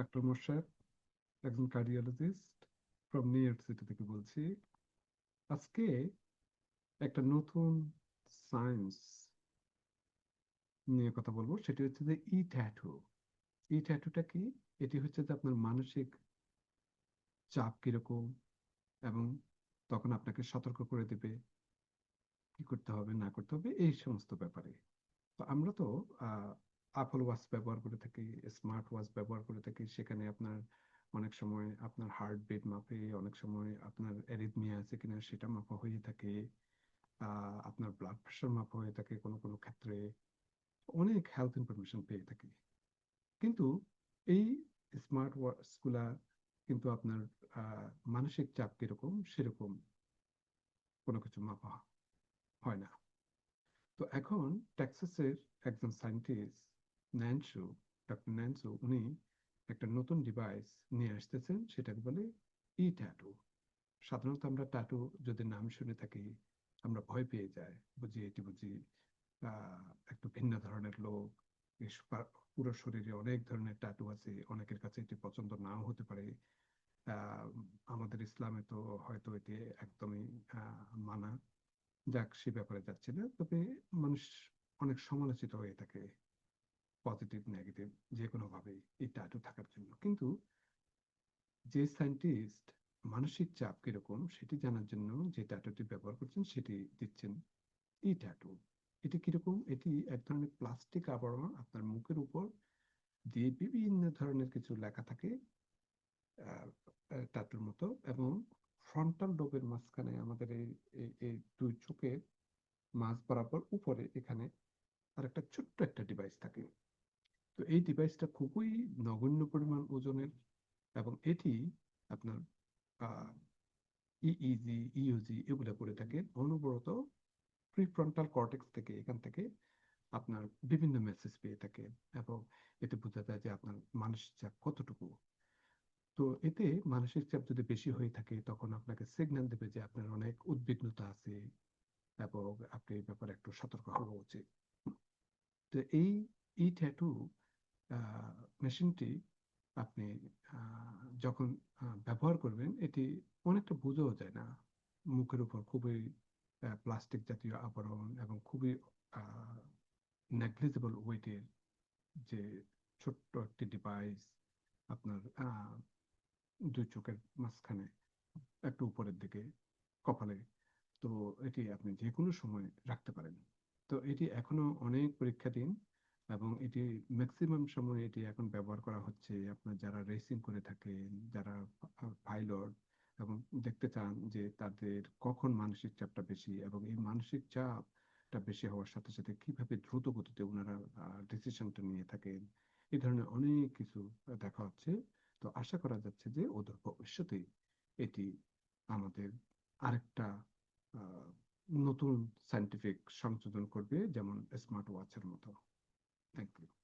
Doctor Mosharraf একজন cardiologist from New York City থেকে বলছি, আজকে একটা নতুন সায়েন্স নিয়ে কথা বলব, সেটি হচ্ছে যে ই ট্যাটু ই ট্যাটুটা কি? এটি হচ্ছে যে আপনার মানসিক চাপ কীরকম এবং তখন আপনাকে সতর্ক করে দেবে, কি করতে হবে, না করতে হবে, এই সমস্ত ব্যাপারে। তো আমরা তো আপল ওয়াচ ব্যবহার করে থাকি স্মার্ট ওয়াচ ব্যবহার করে থাকি, সেখানে আপনার অনেক সময় আপনার হার্ট বিট মাপে, অনেক সময় আপনার অ্যারিথমিয়া আছে কিনা সেটা মাপা হয়ে থাকে আপনার ব্লাড প্রেশার মাপা হয়ে থাকে কোনো কোনো ক্ষেত্রে, অনেক হেলথ ইনফরমেশন পেয়ে থাকি। কিন্তু এই স্মার্ট ওয়াচগুলা কিন্তু আপনার মানসিক চাপ কীরকম সেরকম কোনো কিছু মাপা হয় না। তো এখন টেক্সাসের একজন সায়েন্টিস্ট ন্যানসু ডক্টর ন্যানসু উনি একটা নতুন ডিভাইস নিয়ে আসতেছেন, সেটাকে বলে ই ট্যাটু সাধারণত আমরা ট্যাটু যদি নাম শুনে থাকি, আমরা ভয় পেয়ে যাই, বুঝি এটি বুঝি একটু ভিন্ন ধরনের লোক পুরো শরীরে অনেক ধরনের ট্যাটু আছে, অনেকের কাছে এটি পছন্দ নাও হতে পারে। আমাদের ইসলামে তো হয়তো এটি একদমই মানা। যাক, সে ব্যাপারে যাচ্ছে না, তবে মানুষ অনেক সমালোচিত হয়ে থাকে। পজিটিভ নেগেটিভ যে কোনো ভাবে এই ট্যাটু থাকার জন্য। কিন্তু যে সায়েন্টিস্ট মানসিক চাপ কীরকম সেটি জানার জন্য যে ট্যাটুটি ব্যবহার করছেন সেটি দিচ্ছেন। এই ট্যাটু এটি কীরকম? এটি এক ধরনের প্লাস্টিক আবরণ আপনার মুখের উপর দিয়ে বিভিন্ন ধরনের কিছু লেখা থাকে ট্যাটুর মতো এবং ফ্রন্টাল ডোবের মাঝখানে আমাদের এই এই দুই চোখের মাঝ বরাবর উপরে এখানে আর একটা ছোট্ট একটা ডিভাইস থাকে। তো এই ডিভাইসটা খুবই নগণ্য পরিমাণ ওজনের এবং এটি আপনার ইইজি ইউজি এগুলো করে থাকে। অনবরত প্রিফ্রন্টাল কর্টেক্স থেকে এখান থেকে আপনার বিভিন্ন মেসেজ পেয়ে থাকে এবং এতে বোঝা যায় যে আপনার মানসিক চাপ কতটুকু। তো এতে মানসিক চাপ যদি বেশি হয়ে থাকে তখন আপনাকে সিগন্যাল দেবে যে আপনার অনেক উদ্বিগ্নতা আছে এবং আপনি এই ব্যাপারে একটু সতর্ক হওয়া উচিত। তো এই ই ট্যাটু মেশিনটি আপনি যখন ব্যবহার করবেন, এটি অনেকটা বোঝাও যায় না। মুখের উপর খুবই প্লাস্টিক জাতীয় আবরণ এবং খুবই নেগলিজেবল ওয়েটের যে ছোট্ট একটি ডিভাইস আপনার দুই চোখের মাঝখানে একটু উপরের দিকে কপালে, তো এটি আপনি যে কোনো সময় রাখতে পারেন। তো এটি এখনও অনেক পরীক্ষাধীন। এবং এটি ম্যাক্সিমাম সময় এটি এখন ব্যবহার করা হচ্ছে। আপনার যারা রেসিং করে থাকেন, যারা পাইলট এবং দেখতে চান যে তাদের কখন মানসিক চাপটা বেশি এবং এই মানসিক চাপটা বেশি হওয়ার সাথে সাথে কীভাবে দ্রুত গতিতে ওনারা ডিসিশনটা নিয়ে থাকেন এই ধরনের অনেক কিছু দেখা হচ্ছে। তো আশা করা যাচ্ছে যে ওদের ভবিষ্যতে এটি আমাদের আরেকটা নতুন সায়েন্টিফিক সংশোধন করবে, যেমন স্মার্ট ওয়াচের মতো। Thank you.